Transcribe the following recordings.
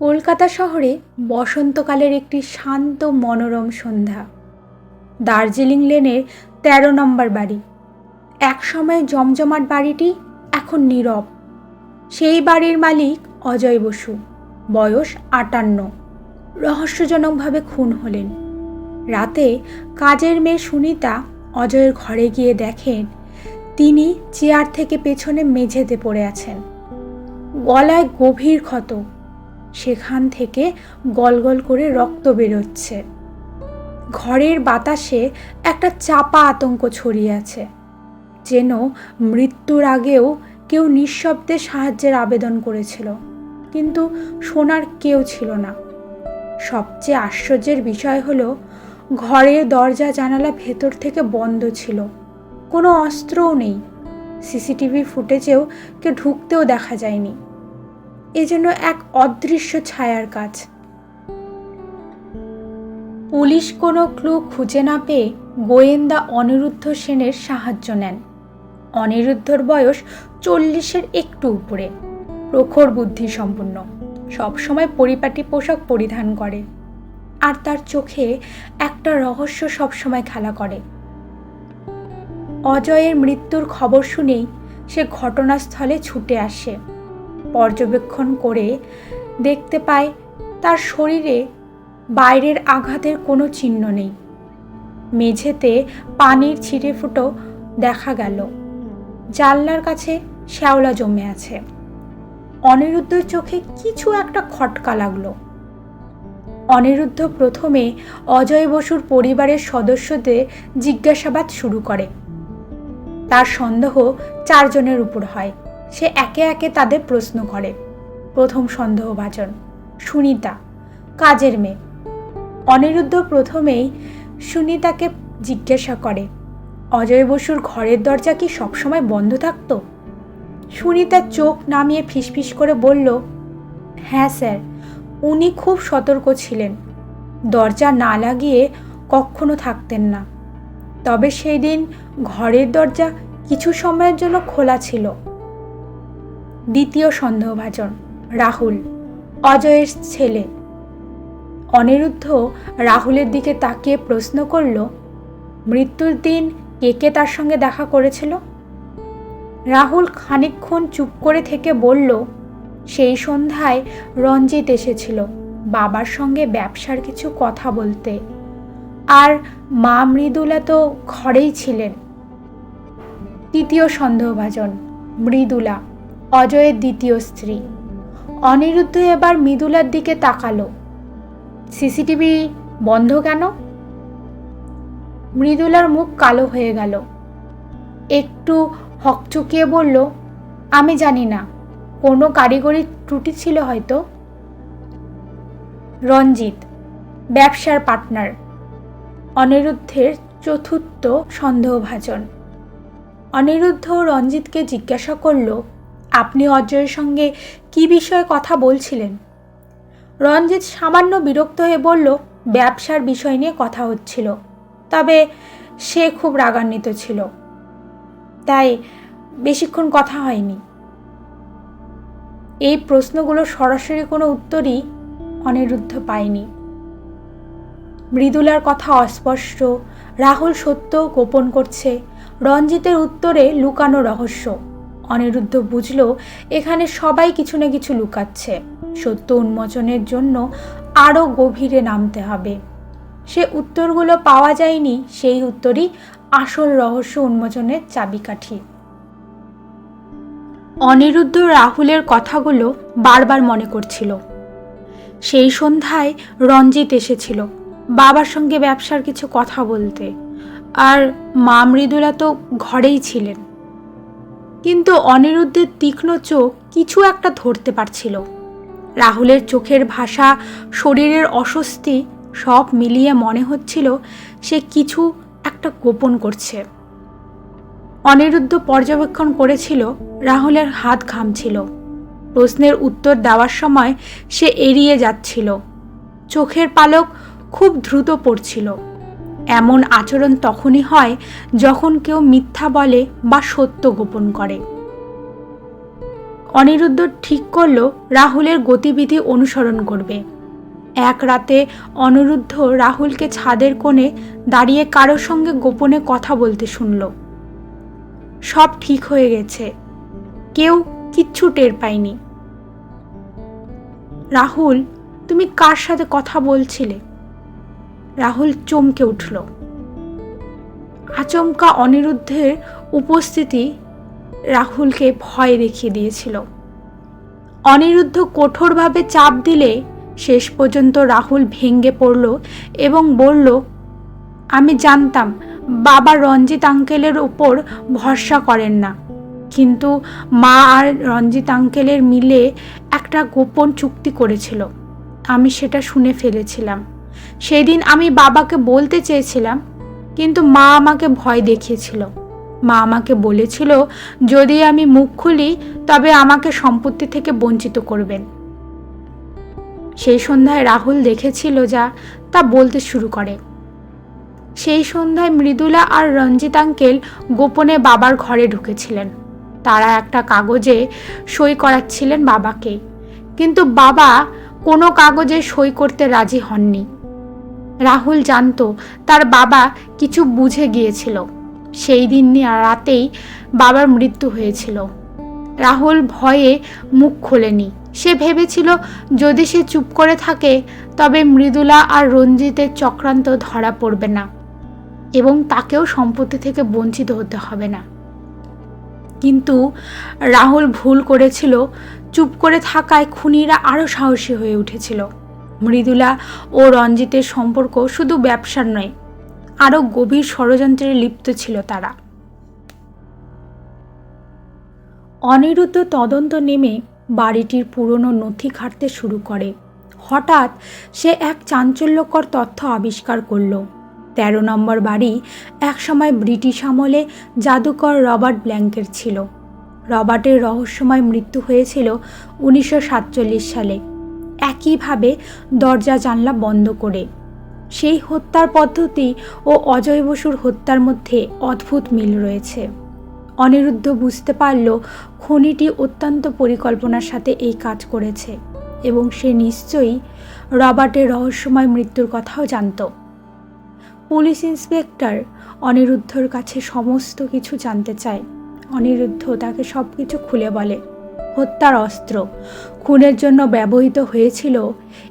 কলকাতা শহরে বসন্তকালের একটি শান্ত মনোরম সন্ধ্যা। দার্জিলিং লেনের তেরো নম্বর বাড়ি। একসময় জমজমাট বাড়িটি এখন নীরব। সেই বাড়ির মালিক অজয় বসু, বয়স আটান্ন। রহস্যজনকভাবে খুন হলেন। রাতে কাজের মেয়ে সুনিতা অজয়ের ঘরে গিয়ে দেখেন তিনি চেয়ার থেকে পেছনে মেঝেতে পড়ে আছেন। গলায় গভীর ক্ষত। সেখান থেকে গলগল করে রক্ত বেরোচ্ছে। ঘরের বাতাসে একটা চাপা আতঙ্ক ছড়িয়ে আছে, যেন মৃত্যুর আগেও কেউ নিঃশব্দে সাহায্যের আবেদন করেছিল, কিন্তু শোনার কেউ ছিল না। সবচেয়ে আশ্চর্যের বিষয় হলো ঘরের দরজা, জানালা ভেতর থেকে বন্ধ ছিল, কোনো অস্ত্রও নেই। সিসিটিভি ফুটেজেও কেউ ঢুকতেও দেখা যায়নি। এ যেন এক অদৃশ্য ছায়ার কাজ পুলিশ কোনো ক্লু খুঁজে না পেয়ে গোয়েন্দা অনিরুদ্ধ সেনের সাহায্য নেন। অনিরুদ্ধর বয়স চল্লিশের একটু উপরে। প্রখর বুদ্ধি সম্পন্ন। সবসময় পরিপাটি পোশাক পরিধান করে। আর তার চোখে একটা রহস্য সবসময় খেলা করে। অজয়ের মৃত্যুর খবর শুনেই সে ঘটনাস্থলে ছুটে আসে। পর্যবেক্ষণ করে দেখতে পায়, তার শরীরে বাইরের আঘাতের কোনো চিহ্ন নেই। মেঝেতে পানির ছিটে ফুটো দেখা গেল। জানলার কাছে শ্যাওলা জমে আছে। অনিরুদ্ধর চোখে কিছু একটা খটকা লাগল। অনিরুদ্ধ প্রথমে অজয় বসুর পরিবারের সদস্যদের জিজ্ঞাসাবাদ শুরু করে। তার সন্দেহ চারজনের উপর হয়। সে একে একে তাদের প্রশ্ন করে। প্রথম সন্দেহভাজন, সুনিতা, কাজের মেয়ে। অনিরুদ্ধ প্রথমেই সুনিতাকে জিজ্ঞাসা করে, অজয় বসুর ঘরের দরজা কি সবসময় বন্ধ থাকতো? সুনিতা চোখ নামিয়ে ফিসফিস করে বলল হ্যাঁ স্যার, উনি খুব সতর্ক ছিলেন। দরজা না লাগিয়ে কখনো থাকতেন না। তবে সেই দিন ঘরের দরজা কিছু সময়ের জন্য খোলা ছিল। দ্বিতীয় সন্দেহভাজন, রাহুল, অজয়ের ছেলে। অনিরুদ্ধ রাহুলের দিকে তাকিয়ে প্রশ্ন করল, মৃত্যুর দিন কে কে তার সঙ্গে দেখা করেছিল? রাহুল খানিকক্ষণ চুপ করে থেকে বলল, সেই সন্ধ্যায় রঞ্জিত এসেছিল বাবার সঙ্গে ব্যবসার কিছু কথা বলতে। আর মা মৃদুলা তো ঘরেই ছিলেন। তৃতীয় সন্দেহভাজন, মৃদুলা অজয়ের দ্বিতীয় স্ত্রী। অনিরুদ্ধ এবার মৃদুলার দিকে তাকালো। সিসিটিভি বন্ধ কেন? মৃদুলার মুখ কালো হয়ে গেল। একটু হকচকিয়ে বলল, আমি জানি না, কোনো কারিগরি ত্রুটি ছিল হয়তো? রঞ্জিত, ব্যবসার পার্টনার, অনিরুদ্ধের চতুর্থ সন্দেহভাজন। অনিরুদ্ধ রঞ্জিতকে জিজ্ঞাসা করল আপনি অজয়ের সঙ্গে কি বিষয়ে কথা বলছিলেন? রঞ্জিত সামান্য বিরক্ত হয়ে বলল, ব্যবসার বিষয় নিয়ে কথা হচ্ছিল, তবে সে খুব রাগান্বিত ছিল। তাই বেশিক্ষণ কথা হয়নি। এই প্রশ্নগুলো সরাসরি কোনো উত্তরই অনিরুদ্ধ পায়নি। মৃদুলার কথা অস্পষ্ট, রাহুল সত্য গোপন করছে, রঞ্জিতের উত্তরে লুকানো রহস্য। অনিরুদ্ধ বুঝল, এখানে সবাই কিছু না কিছু লুকাচ্ছে। সত্য উন্মোচনের জন্য আরও গভীরে নামতে হবে। সে উত্তরগুলো পাওয়া যায়নি, সেই উত্তরই আসল রহস্য উন্মোচনের চাবিকাঠি। অনিরুদ্ধ রাহুলের কথাগুলো বারবার মনে করছিল। সেই সন্ধ্যায় রঞ্জিত এসেছিল, বাবার সঙ্গে ব্যবসার কিছু কথা বলতে। আর মা মৃদুলা তো ঘরেই ছিলেন। কিন্তু অনিরুদ্ধের তীক্ষ্ণ চোখ কিছু একটা ধরতে পারছিল। রাহুলের চোখের ভাষা, শরীরের অস্বস্তি সব মিলিয়ে মনে হচ্ছিল সে কিছু একটা গোপন করছে। অনিরুদ্ধ পর্যবেক্ষণ করেছিল, রাহুলের হাত ঘামছিল। প্রশ্নের উত্তর দেওয়ার সময় সে এড়িয়ে যাচ্ছিল। চোখের পালক খুব দ্রুত পড়ছিল। এমন আচরণ তখনই হয় যখন কেউ মিথ্যা বলে বা সত্য গোপন করে। অনিরুদ্ধ ঠিক করল রাহুলের গতিবিধি অনুসরণ করবে। এক রাতে অনিরুদ্ধ রাহুলকে ছাদের কোণে দাঁড়িয়ে কারোর সঙ্গে গোপনে কথা বলতে শুনল। সব ঠিক হয়ে গেছে। কেউ কিচ্ছু টের পায়নি। রাহুল, তুমি কার সাথে কথা বলছিলে? রাহুল চমকে উঠল। আচমকা অনিরুদ্ধের উপস্থিতি রাহুলকে ভয় দেখিয়ে দিয়েছিল। অনিরুদ্ধ কঠোরভাবে চাপ দিলে শেষ পর্যন্ত রাহুল ভেঙ্গে পড়ল এবং বলল, আমি জানতাম, বাবা রঞ্জিত আঙ্কেলের ওপর ভরসা করেন না। কিন্তু মা আর রঞ্জিত আঙ্কেলের মিলে একটা গোপন চুক্তি করেছিল। আমি সেটা শুনে ফেলেছিলাম। সেদিন আমি বাবাকে বলতে চেয়েছিলাম, কিন্তু মা আমাকে ভয় দেখিয়েছিল। মা আমাকে বলেছিল, যদি আমি মুখ খুলি, তবে আমাকে সম্পত্তি থেকে বঞ্চিত করবেন। সেই সন্ধ্যায় রাহুল দেখেছিল যা, তা বলতে শুরু করে। সেই সন্ধ্যায় মৃদুলা আর রঞ্জিত আঙ্কেল গোপনে বাবার ঘরে ঢুকেছিলেন। তারা একটা কাগজে সই করাচ্ছিলেন বাবাকে। কিন্তু বাবা কোনো কাগজে সই করতে রাজি হননি। রাহুল জানতো তার বাবা কিছু বুঝে গিয়েছিল। সেই দিন রাতেই বাবার মৃত্যু হয়েছিল। রাহুল ভয়ে মুখ খোলেনি। সে ভেবেছিল, যদি সে চুপ করে থাকে, তবে মৃদুলা আর রঞ্জিতের চক্রান্ত ধরা পড়বে না এবং তাকেও সম্পত্তি থেকে বঞ্চিত হতে হবে না। কিন্তু রাহুল ভুল করেছিল। চুপ করে থাকায় খুনিরা আরও সাহসী হয়ে উঠেছিল। মৃদুলা ও রঞ্জিতের সম্পর্ক শুধু ব্যবসার নয়, আরও গভীর ষড়যন্ত্রে লিপ্ত ছিল তারা। অনিরুদ্ধ তদন্ত নেমে বাড়িটির পুরনো নথি ঘাঁটতে শুরু করে। হঠাৎ সে এক চাঞ্চল্যকর তথ্য আবিষ্কার করল। তেরো নম্বর বাড়ি একসময় ব্রিটিশ আমলে জাদুকর রবার্ট ব্ল্যাঙ্কের ছিল। রবার্টের রহস্যময় মৃত্যু হয়েছিল উনিশশো সাতচল্লিশ সালে। একইভাবে দরজা জানলা বন্ধ করে। সেই হত্যার পদ্ধতি ও অজয় বসুর হত্যার মধ্যে অদ্ভুত মিল রয়েছে। অনিরুদ্ধ বুঝতে পারল, খনিটি অত্যন্ত পরিকল্পনার সাথে এই কাজ করেছে এবং সে নিশ্চয়ই রবার্টের রহস্যময় মৃত্যুর কথাও জানত। পুলিশ ইন্সপেক্টর অনিরুদ্ধর কাছে সমস্ত কিছু জানতে চায়। অনিরুদ্ধ তাকে সব কিছু খুলে বলে। হত্যার অস্ত্র। খুনের জন্য ব্যবহৃত হয়েছিল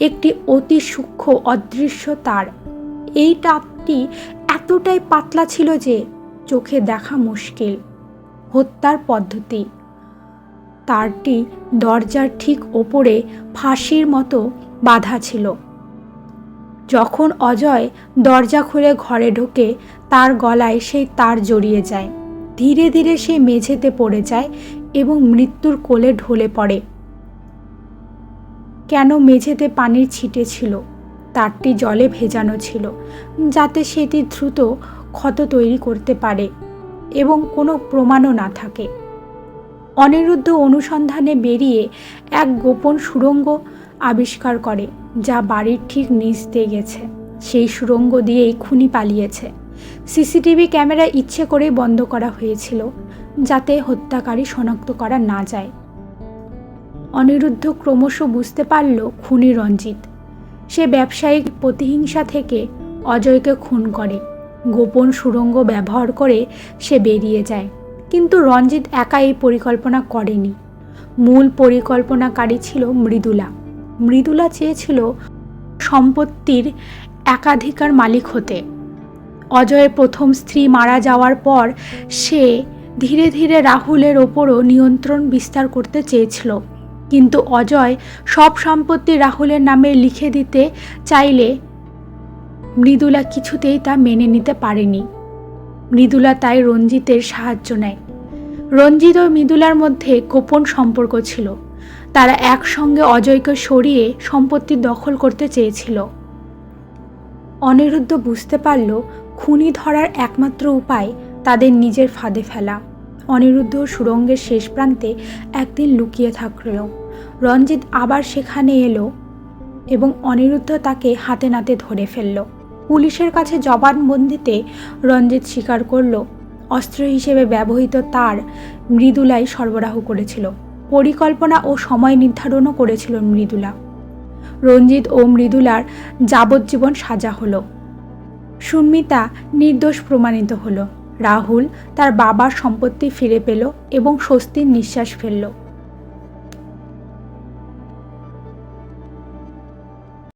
একটি অতি সূক্ষ্ম অদৃশ্য তার। এই তাপটি এতটাই পাতলা ছিল যে চোখে দেখা মুশকিল। হত্যার পদ্ধতি। তারটি দরজার ঠিক ওপরে ফাঁসির মতো বাধা ছিল। যখন অজয় দরজা খুলে ঘরে ঢোকে, তার গলায় সেই তার জড়িয়ে যায়। ধীরে ধীরে সে মেঝেতে পড়ে যায় এবং মৃত্যুর কোলে ঢলে পড়ে। কেন মেঝেতে পানির ছিটে ছিল? তারটি জলে ভেজানো ছিল, যাতে সেটি দ্রুত ক্ষত তৈরি করতে পারে এবং কোনো প্রমাণও না থাকে। অনিরুদ্ধ অনুসন্ধানে বেরিয়ে এক গোপন সুড়ঙ্গ আবিষ্কার করে, যা বাড়ির ঠিক নিচ দিয়ে গেছে। সেই সুড়ঙ্গ দিয়েই খুনি পালিয়েছে। সিসিটিভি ক্যামেরা ইচ্ছে করেই বন্ধ করা হয়েছিল। যাতে হত্যাকারী শনাক্ত করা না যায়। অনিরুদ্ধ ক্রমশ বুঝতে পারল খুনি রঞ্জিত। সে ব্যবসায়িক প্রতিহিংসা থেকে অজয়কে খুন করে। গোপন সুড়ঙ্গ ব্যবহার করে সে বেরিয়ে যায়। কিন্তু রঞ্জিত একা এই পরিকল্পনা করেনি। মূল পরিকল্পনাকারী ছিল মৃদুলা। মৃদুলা চেয়েছিল সম্পত্তির একাধিকার মালিক হতে। অজয়ের প্রথম স্ত্রী মারা যাওয়ার পর সে ধীরে ধীরে রাহুলের ওপরও নিয়ন্ত্রণ বিস্তার করতে চেয়েছিল। কিন্তু অজয় সব সম্পত্তি রাহুলের নামে লিখে দিতে চাইলে মৃদুলা কিছুতেই তা মেনে নিতে পারেনি। মৃদুলা তাই রঞ্জিতের সাহায্য নেয়। রঞ্জিত ও মৃদুলার মধ্যে গোপন সম্পর্ক ছিল। তারা একসঙ্গে অজয়কে সরিয়ে সম্পত্তি দখল করতে চেয়েছিল। অনিরুদ্ধ বুঝতে পারল, খুনি ধরার একমাত্র উপায় তাদের নিজের ফাঁদে ফেলা। অনিরুদ্ধ সুরঙ্গের শেষ প্রান্তে একদিন লুকিয়ে থাকল। রঞ্জিত আবার সেখানে এলো এবং অনিরুদ্ধ তাকে হাতে নাতে ধরে ফেলল। পুলিশের কাছে জবানবন্দিতে রঞ্জিত স্বীকার করল, অস্ত্র হিসেবে ব্যবহৃত তার মৃদুলাই সরবরাহ করেছিল। পরিকল্পনা ও সময় নির্ধারণও করেছিল মৃদুলা। রঞ্জিত ও মৃদুলার যাবজ্জীবন সাজা হলো। সুস্মিতা নির্দোষ প্রমাণিত হলো। রাহুল তার বাবার সম্পত্তি ফিরে পেল এবং স্বস্তির নিঃশ্বাস ফেলল।